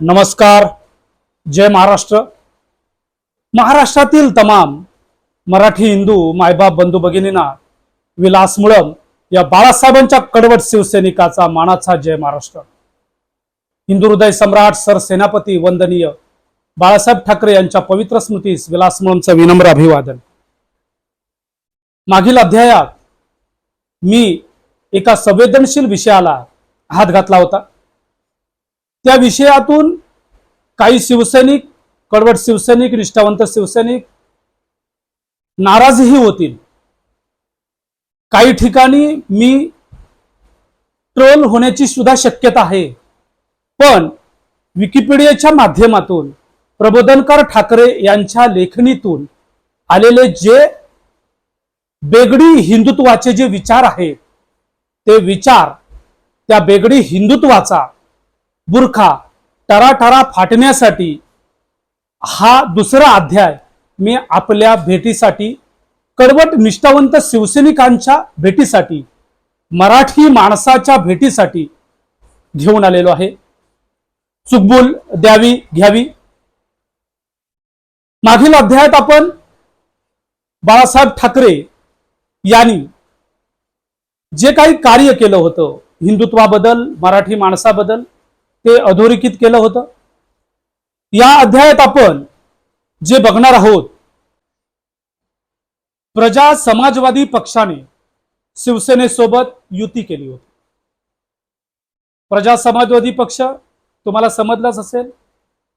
नमस्कार. जय महाराष्ट्र. महाराष्ट्रातील तमाम मराठी हिंदू मायबाप बंधू भगिनींना विलास मुळम या बाळासाहेबांच्या कडवट शिवसैनिकाचा मानाचा जय महाराष्ट्र. हिंदू हृदय सम्राट सर सेनापती वंदनीय बाळासाहेब ठाकरे यांच्या पवित्र स्मृतीस विलास मुळमचं विनम्र अभिवादन. मागील अध्यायात मी एका संवेदनशील विषयाला हात घातला होता. त्या विषयातून काही शिवसैनिक कडवट शिवसैनिक निष्ठावंत शिवसैनिक नाराजही होतील. काही ठिकाणी मी ट्रोल होण्याची सुद्धा शक्यता आहे. पण विकिपीडियाच्या माध्यमातून प्रबोधनकार ठाकरे यांच्या लेखणीतून आलेले जे बेगडी हिंदुत्वाचे जे विचार आहेत ते विचार त्या बेगडी हिंदुत्वाचा बुरखा टराटरा फाटण्यासाठी हा दुसरा अध्याय मी आपल्या भेटीसाठी कडवट निष्ठावंत शिवसैनिकांच्या भेटीसाठी मराठी माणसाच्या भेटीसाठी घेऊन आलेलो आहे. चुकबुल द्यावी घ्यावी. मागील अध्यायात आपण बाळासाहेब ठाकरे यांनी जे काही कार्य केलं होतं हिंदुत्वाबद्दल मराठी माणसाबद्दल ते अधोरेखित केलं होतं. या अध्यायात आपण जे बघणार आहोत प्रजा समाजवादी पक्षाने शिवसेनेसोबत युती केली होती. प्रजा समाजवादी पक्ष तुम्हाला समजलाच असेल.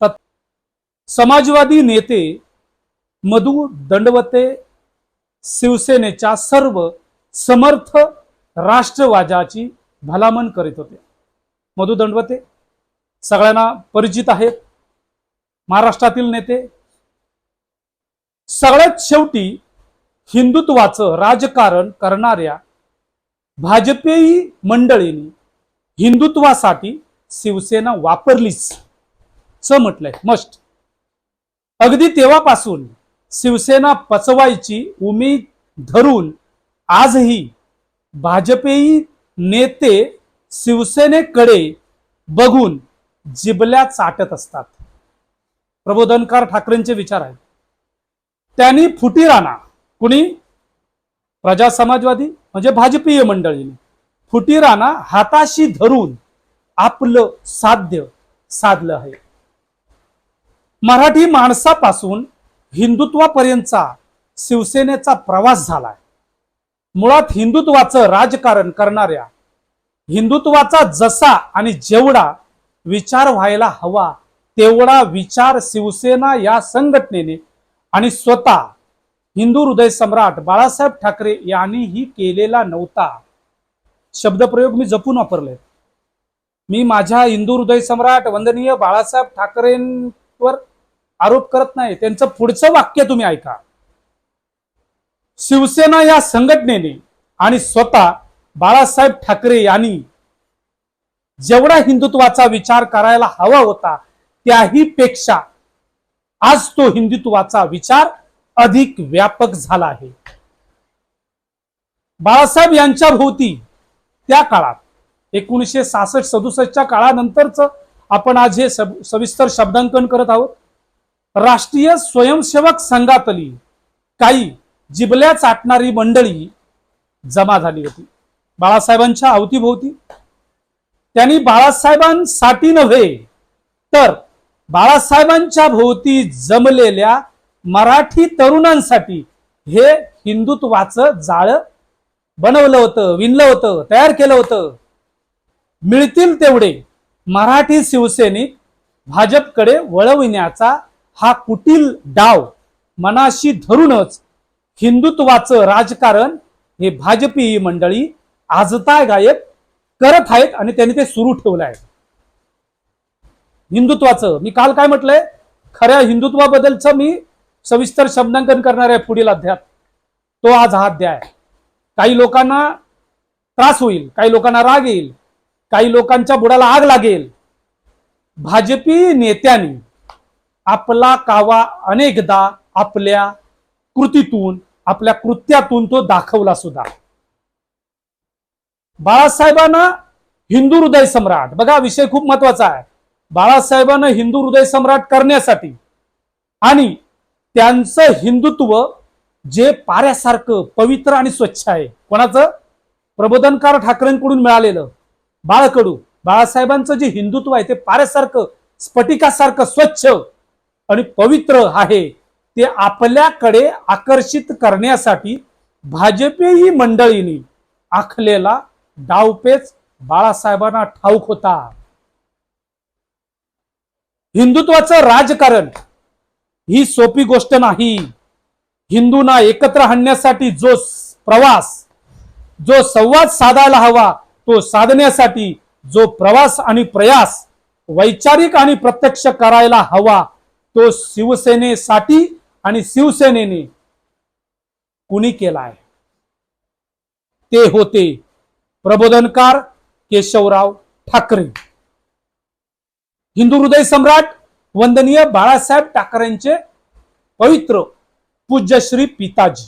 तर समाजवादी नेते मधु दंडवते शिवसेनेच्या सर्व समर्थ राष्ट्रवादाची भलामण करीत होते. मधु दंडवते. सगळ्यांना परिचित आहेत. महाराष्ट्रातील नेते. सगळ्यात शेवटी हिंदुत्वाचं राजकारण करणाऱ्या भाजपेयी मंडळींनी हिंदुत्वासाठी शिवसेना वापरलीच. च म्हटलंय. मस्ट. अगदी तेव्हापासून शिवसेना पचवायची उमेद धरून आजही भाजपेयी नेते शिवसेनेकडे बघून जिबल्या चाटत असतात. प्रबोधनकार ठाकरेंचे विचार आहेत. त्यांनी फुटीराणा कुणी? प्रजा समाजवादी म्हणजे भाजपीय मंडळीने. फुटीराणा हाताशी धरून आपलं साध्य साधलं आहे. मराठी माणसापासून हिंदुत्वापर्यंतचा शिवसेनेचा प्रवास झालाय. मुळात हिंदुत्वाचं राजकारण करणाऱ्या हिंदुत्वाचा जसा आणि जेवढा विचार व्हायला हवा तेवढा विचार शिवसेना या संघटनेने आणि स्वतः हिंदू हृदय सम्राट बाळासाहेब ठाकरे यांनीही केलेला नव्हता. शब्दप्रयोग मी जपून वापरले मी माझ्या हिंदू हृदय सम्राट वंदनीय बाळासाहेब ठाकरेंवर आरोप करत नाही. त्यांचं पुढचं वाक्य तुम्ही ऐका. शिवसेना या संघटनेने आणि स्वतः बाळासाहेब ठाकरे यांनी जेवढा हिंदुत्वाचा विचार करायला हवा होता त्याही पेक्षा आज तो हिंदुत्वाचा विचार अधिक व्यापक झाला आहे. बाळासाहेब यांच्या भोवती त्या काळात एकोणीसशे सासष्ट सदुसष्टच्या काळानंतरच आपण आज हे सविस्तर शब्दांकन करत आहोत. राष्ट्रीय स्वयंसेवक संघातली काही जिबल्या चाटणारी मंडळी जमा झाली होती. बाळासाहेबांच्या अवतीभोवती त्यांनी बाळासाहेबांसाठी नव्हे तर बाळासाहेबांच्या भोवती जमलेल्या मराठी तरुणांसाठी हे हिंदुत्वाचं जाळं बनवलं होतं विणलं होतं तयार केलं होतं. मिळतील तेवढे मराठी शिवसैनिक भाजपकडे वळविण्याचा हा कुटील डाव मनाशी धरूनच हिंदुत्वाचं राजकारण हे भाजपी मंडळी आजताय गायब करत आहेत आणि त्यांनी ते सुरू ठेवलं आहे. हिंदुत्वाचं. मी काल काय म्हटलंय? खऱ्या हिंदुत्वाबद्दलचं मी सविस्तर शब्दांकन करणार आहे पुढील अध्यात तो आज हा अध्याय आहे. काही लोकांना त्रास होईल काही लोकांना राग येईल काही लोकांच्या बुडाला आग लागेल. भाजपी नेत्यांनी आपला कावा अनेकदा आपल्या कृतीतून आपल्या कृत्यातून तो दाखवला सुद्धा. बाळासाहेबांना हिंदू हृदय सम्राट. बघा विषय खूप महत्त्वाचा आहे. बाळासाहेबांना हिंदू हृदय सम्राट करण्यासाठी आणि त्यांचं हिंदुत्व जे पाऱ्यासारखं पवित्र आणि स्वच्छ आहे. कोणाचं? प्रबोधनकार ठाकरेंकडून मिळालेलं. बाळकडू. बाळासाहेबांचं जे हिंदुत्व आहे ते पाऱ्यासारखं स्फटिकासारखं स्वच्छ आणि पवित्र आहे ते आपल्याकडे आकर्षित करण्यासाठी भाजपेही मंडळींनी आखलेला डावपेच बाळासाहेबांना ठाऊक होता. हिंदुत्वाचं राजकारण ही सोपी गोष्ट नाही. हिंदूंना एकत्र आणण्यासाठी जो प्रवास जो संवाद साधायला हवा तो साधण्यासाठी जो प्रवास आणि प्रयास वैचारिक आणि प्रत्यक्ष करायला हवा तो शिवसेनेसाठी आणि शिवसेनेने कुणी केलाय? ते होते प्रबोधनकार केशवराव ठाकरे. हिंदू हृदय सम्राट वंदनीय बाळासाहेब ठाकरेंचे पवित्र पूज्यश्री पिताजी.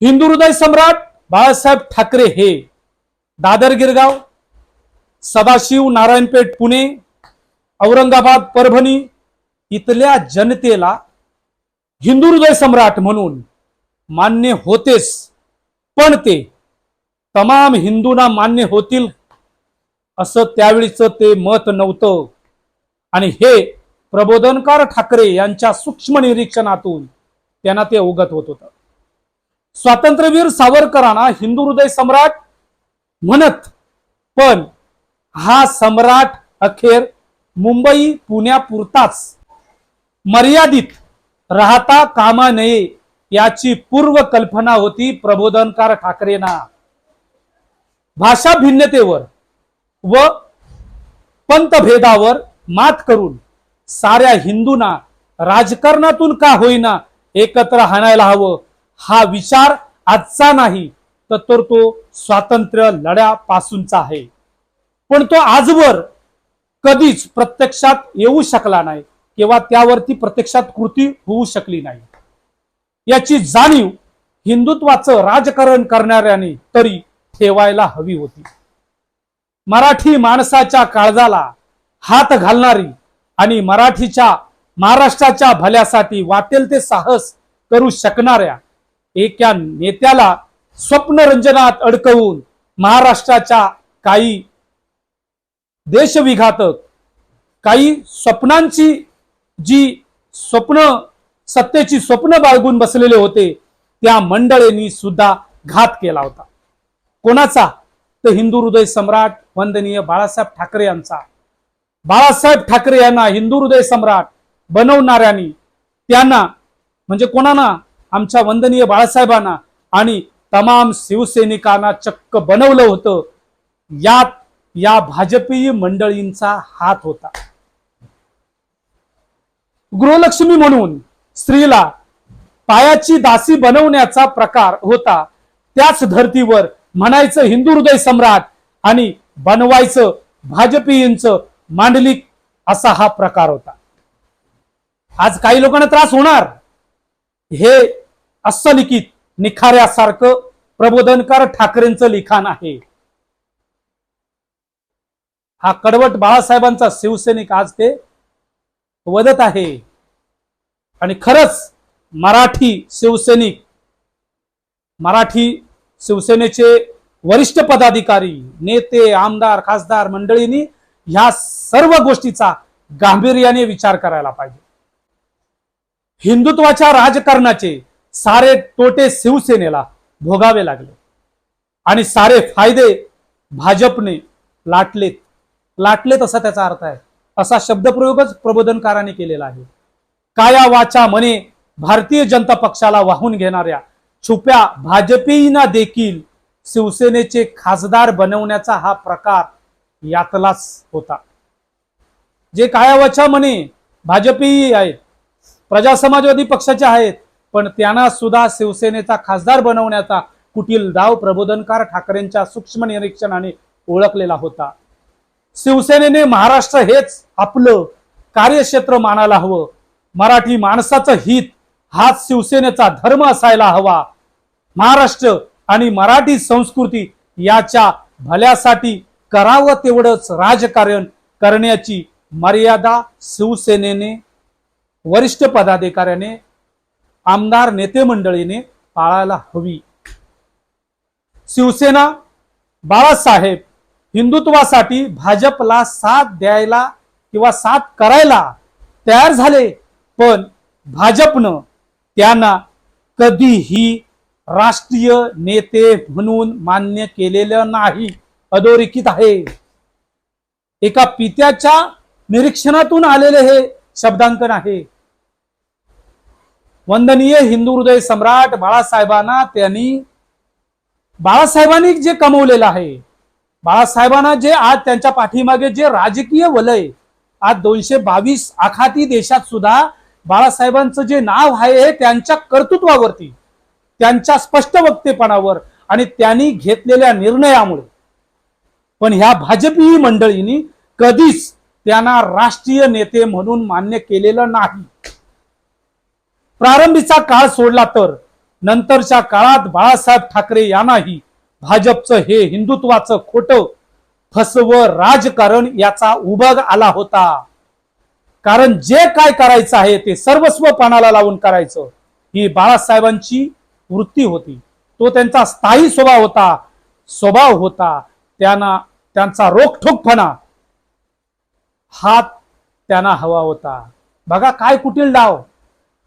हिंदू हृदय सम्राट बाळासाहेब ठाकरे हे दादर गिरगाव सदाशिव नारायणपेठ पुणे औरंगाबाद परभणी इथल्या जनतेला हिंदू हृदय सम्राट म्हणून मान्य होतेच पण ते तमाम हिंदूंना मान्य होतील असं त्यावेळीच ते मत नव्हतं. आणि हे प्रबोधनकार ठाकरे यांच्या सूक्ष्म निरीक्षणातून त्यांना ते अवगत होत होतं. स्वातंत्र्यवीर सावरकरांना हिंदू हृदय सम्राट म्हणत पण हा सम्राट अखेर मुंबई पुण्यापुरताच मर्यादित राहता कामा नये याची पूर्व कल्पना होती प्रबोधनकार ठाकरेंना. भाषा भिन्नतेवर व पंतभेदावर मात करून साऱ्या हिंदूंना राजकारणातून का होईना एकत्र हाणायला हवं हा विचार आजचा नाही तर तो स्वातंत्र्य लढ्यापासूनचा आहे. पण तो आजवर कधीच प्रत्यक्षात येऊ शकला नाही किंवा त्यावरती प्रत्यक्षात कृती होऊ शकली नाही. याची जाणीव हिंदुत्वाचं राजकारण करणाऱ्याने तरी ठेवायला हवी होती. मराठी माणसाच्या काळजाला हात घालणारी आणि मराठीच्या महाराष्ट्राच्या भल्यासाठी वाटेल ते साहस करू शकणाऱ्या एका नेत्याला स्वप्नरंजनात अडकवून महाराष्ट्राच्या काही देशविघातक काही स्वप्नांची जी स्वप्न सत्तेची स्वप्न बाळगून बसलेले होते त्या मंडळींनी सुद्धा घात केला होता. कोणाचा? तर हिंदू हृदय सम्राट वंदनीय बाळासाहेब ठाकरे यांचा. बाळासाहेब ठाकरे यांना हिंदू हृदय सम्राट बनवणाऱ्यांनी त्यांना म्हणजे कोणाना? आमच्या वंदनीय बाळासाहेबांना आणि तमाम शिवसैनिकांना चक्क बनवलं होतं. यात या भाजपीय मंडळींचा हात होता. गृहलक्ष्मी म्हणून स्त्रीला पायाची दासी बनवण्याचा प्रकार होता. त्याच धर्तीवर म्हणायचं हिंदू हृदय सम्राट आणि बनवायचं भाजपींच मांडलिक असा हा प्रकार होता. आज काही लोकांना त्रास होणार. हे अस्सलिखित निखाऱ्यासारखं प्रबोधनकार ठाकरेंचं लिखाण आहे. हा कडवट बाळासाहेबांचा शिवसैनिक आज ते वदत आहे. आणि खरंच मराठी शिवसैनिक मराठी शिवसेनेचे वरिष्ठ पदाधिकारी नेते आमदार खासदार मंडळींनी ह्या सर्व गोष्टीचा गांभीर्याने विचार करायला पाहिजे. हिंदुत्वाच्या राजकारणाचे सारे तोटे शिवसेनेला भोगावे लागले आणि सारे फायदे भाजपने लाटलेत. लाटलेत असा त्याचा अर्थ आहे. असा शब्दप्रयोगच प्रबोधनकारांनी केलेला आहे. काया वाचा मने भारतीय जनता पक्षाला वाहून घेणाऱ्या छुप्या भाजपेईना देखील शिवसेनेचे खासदार बनवण्याचा हा प्रकार यातलाच होता. जे कायावाच्या म्हणे भाजपी आहेत प्रजा समाजवादी पक्षाचे आहेत पण त्यांना सुद्धा शिवसेनेचा खासदार बनवण्याचा कुटील दाव प्रबोधनकार ठाकरेंच्या सूक्ष्म निरीक्षणाने ओळखलेला होता. शिवसेनेने महाराष्ट्र हेच आपलं कार्यक्षेत्र मानायला हवं. मराठी माणसाचं हित हा शिवसेनेचा धर्म असायला हवा. महाराष्ट्र आणि मराठी संस्कृती याच्या भल्यासाठी करावं तेवढंच राजकारण करण्याची मर्यादा शिवसेनेने वरिष्ठ पदाधिकाऱ्याने आमदार नेते मंडळीने पाळायला हवी. शिवसेना बाळासाहेब हिंदुत्वासाठी भाजपला साथ द्यायला किंवा साथ करायला तयार झाले पण भाजपनं त्यांना कधीही राष्ट्रीय नेते म्हणून मान्य केलेलं नाही. अधोरेखित आहे. एका पित्याच्या निरीक्षणातून आलेले हे शब्दांकन आहे. वंदनीय हिंदू हृदय सम्राट बाळासाहेबांना त्यांनी बाळासाहेबांनी जे कमवलेलं आहे बाळासाहेबांना जे आज त्यांच्या पाठीमागे जे राजकीय वलय आज दोनशे बावीस आखाती देशात सुद्धा बाळासाहेबांचं जे नाव आहे हे त्यांच्या कर्तृत्वावरती त्यांच्या स्पष्ट वक्तेपणावर आणि त्यांनी घेतलेल्या निर्णयामुळे. पण ह्या भाजपी मंडळींनी कधीच त्यांना राष्ट्रीय नेते म्हणून मान्य केलेलं नाही. प्रारंभीचा काळ सोडला तर नंतरच्या काळात बाळासाहेब ठाकरे यांनाही भाजपचं हे हिंदुत्वाचं खोटं फसवं राजकारण याचा उभग आला होता. कारण जे काय करायचं आहे ते सर्वस्व पणाला लावून करायचं. ही बाळासाहेबांची वृत्ती होती. तो त्यांचा स्थायी स्वभाव होता. स्वभाव होता. त्यांना त्यांचा रोखठोकपणा हा त्यांना हवा होता. बघा काय कुटील डाव.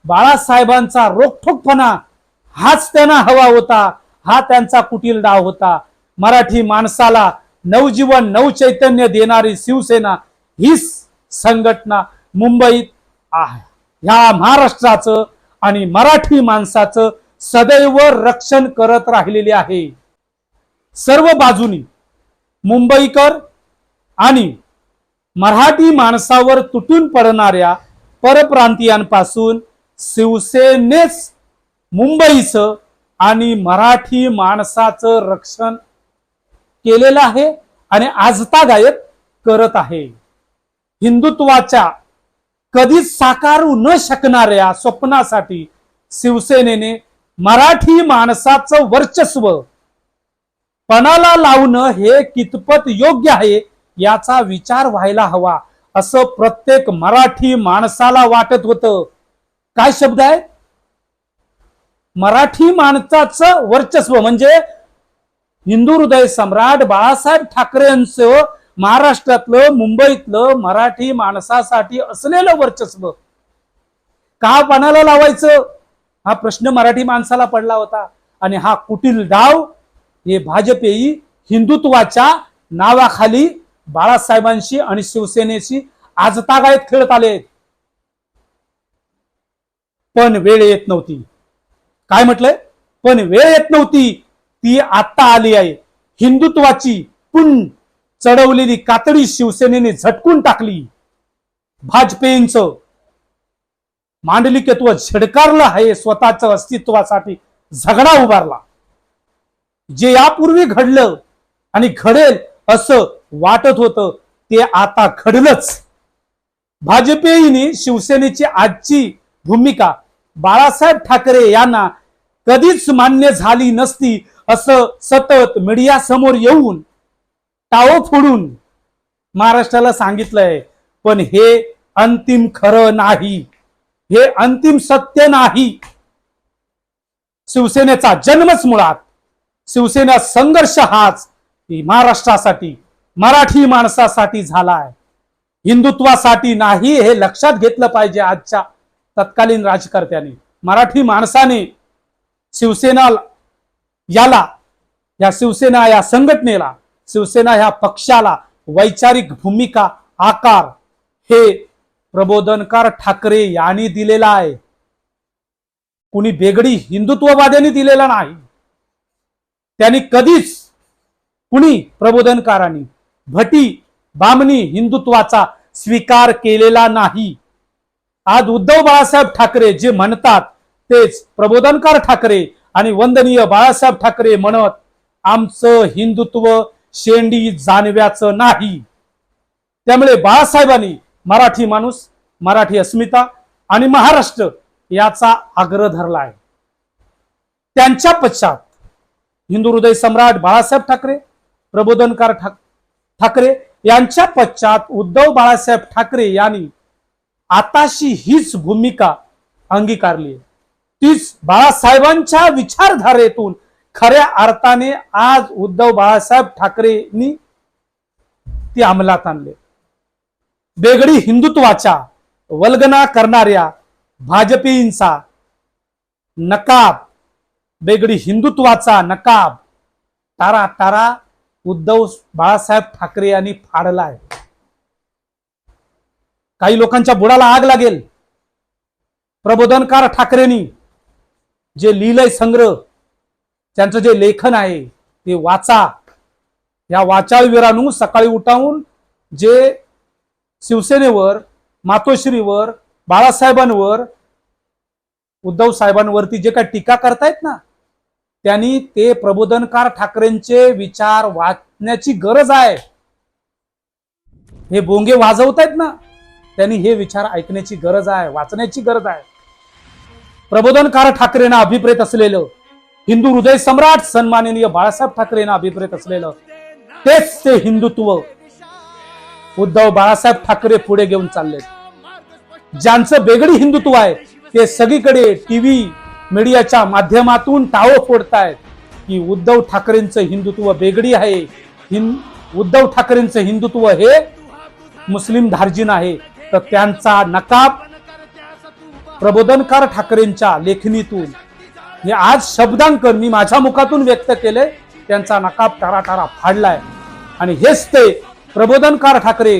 बाळासाहेबांचा रोखठोकपणा हाच त्यांना हवा होता. हा त्यांचा कुटील डाव होता. मराठी माणसाला नवजीवन नवचैतन्य देणारी शिवसेना हीच संघटना मुंबईत आहे. ह्या महाराष्ट्राचं आणि मराठी माणसाचं सदैव रक्षण करत राहिलेले आहे. सर्व बाजूनी मुंबईकर आणि मराठी माणसावर तुटून पडणाऱ्या परप्रांतीयांपासून शिवसेनेच मुंबईचं आणि मराठी माणसाचं रक्षण केलेलं आहे आणि आजतागायत करत आहे. हिंदुत्वाच्या कधीच साकारू न शकणाऱ्या स्वप्नासाठी शिवसेनेने मराठी माणसाचं वर्चस्व पणाला लावणं हे कितपत योग्य आहे याचा विचार व्हायला हवा असं प्रत्येक मराठी माणसाला वाटत होतं. काय शब्द आहे? मराठी माणसाचं वर्चस्व म्हणजे हिंदू हृदय सम्राट बाळासाहेब ठाकरेंचं महाराष्ट्रातलं मुंबईतलं मराठी माणसासाठी असलेलं वर्चस्व. का पणाला लावायचं. हा प्रश्न मराठी माणसाला पडला होता. आणि हा कुटील डाव हे भाजपेही हिंदुत्वाच्या नावाखाली बाळासाहेबांशी आणि शिवसेनेशी आजतागायत खेळत आले. पण वेळ येत नव्हती. काय म्हटलंय? पण वेळ येत नव्हती. ती आता आली आहे. हिंदुत्वाची पुन चढवलेली कातडी शिवसेनेने झटकून टाकली. भाजपेयींच मांडलिकत्व झडकारलं आहे स्वतःच अस्तित्वासाठी झगडा उभारला. जे यापूर्वी घडलं आणि घडेल असं वाटत होतं ते आता घडलंच. भाजपेने शिवसेनेची आजची भूमिका बाळासाहेब ठाकरे यांना कधीच मान्य झाली नसती असं सतत मीडिया समोर येऊन टाळो फोडून महाराष्ट्राला सांगितलंय पण हे अंतिम खरं नाही. हे अंतिम सत्य नाही. शिवसेनेचा जन्मच मुळात शिवसेना संघर्ष हाच महाराष्ट्रासाठी मराठी माणसासाठी झालाय. हिंदुत्वासाठी नाही हे लक्षात घेतलं पाहिजे आजच्या तत्कालीन राजकर्त्यांनी. मराठी माणसाने शिवसेना याला या शिवसेना या संघटनेला शिवसेना ह्या पक्षाला वैचारिक भूमिका आकार हे प्रबोधनकार ठाकरे यांनी दिलेला आहे. कुणी बेगडी हिंदुत्ववाद्यांनी दिलेला नाही. त्यांनी कधीच कुणी प्रबोधनकारांनी भटी बामणी हिंदुत्वाचा स्वीकार केलेला नाही. आज उद्धव बाळासाहेब ठाकरे जे म्हणतात तेच प्रबोधनकार ठाकरे आणि वंदनीय बाळासाहेब ठाकरे म्हणत आमचं हिंदुत्व शेंडी जानव्याचं नाही. त्यामुळे बाळासाहेबांनी मराठी माणूस मराठी अस्मिता आणि महाराष्ट्र याचा आग्रह धरला आहे. त्यांच्या पश्चात हिंदू हृदय सम्राट बाळासाहेब ठाकरे प्रबोधनकार ठाक ठाकरे यांच्या पश्चात उद्धव बाळासाहेब ठाकरे यांनी आताशी हीच भूमिका अंगीकारली तीच बाळासाहेबांच्या विचारधारेतून खऱ्या अर्थाने आज उद्धव बाळासाहेब ठाकरेंनी ती अंमलात आणले. बेगडी हिंदुत्वाच्या वल्गना करणाऱ्या भाजपींचा नकाब बेगडी हिंदुत्वाचा नकाब तारा तारा उद्धव बाळासाहेब ठाकरे यांनी फाडलाय काही लोकांच्या बुडाला आग लागेल. प्रबोधनकार ठाकरेंनी जे लिहिलंय संग्रह त्यांचं जे लेखन आहे ते वाचा. या वाचाळवीरांनो सकाळी उठावून जे शिवसेनेवर मातोश्रीवर बाळासाहेबांवर उद्धव साहेबांवरती जे काही टीका करतायत ना त्यांनी ते प्रबोधनकार ठाकरेंचे विचार वाचण्याची गरज आहे. हे बोंगे वाजवतायत ना त्यांनी हे विचार ऐकण्याची गरज आहे वाचण्याची गरज आहे. प्रबोधनकार ठाकरेंना अभिप्रेत असलेलं हिंदू हृदय सम्राट सन्माननीय बाळासाहेब ठाकरेंना अभिप्रेत असलेलं तेच ते हिंदुत्व उद्धव बाळासाहेब ठाकरे पुढे घेऊन चालले ज्यांचं बेगडी हिंदुत्व आहे ते सगळीकडे टीव्ही मीडियाच्या माध्यमातून टाळो फोडतायत की उद्धव ठाकरेंचं हिंदुत्व बेगडी आहे. हिं उद्धव ठाकरेंचं हिंदुत्व हे मुस्लिम धार्जिन आहे. तर त्यांचा नकाब प्रबोधनकार ठाकरेंच्या लेखणीतून हे आज शब्दांकन मी माझ्या मुखातून व्यक्त केले त्यांचा नकाब टाराटारा फाडलाय. आणि हेच ते प्रबोधनकार ठाकरे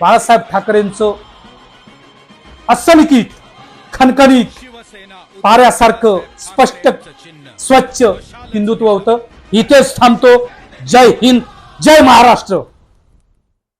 बाळासाहेब ठाकरेंचं असलिकीत खणखणीत पाऱ्यासारखं स्पष्ट स्वच्छ हिंदुत्व होतं. इथेच थांबतो. जय हिंद जय महाराष्ट्र.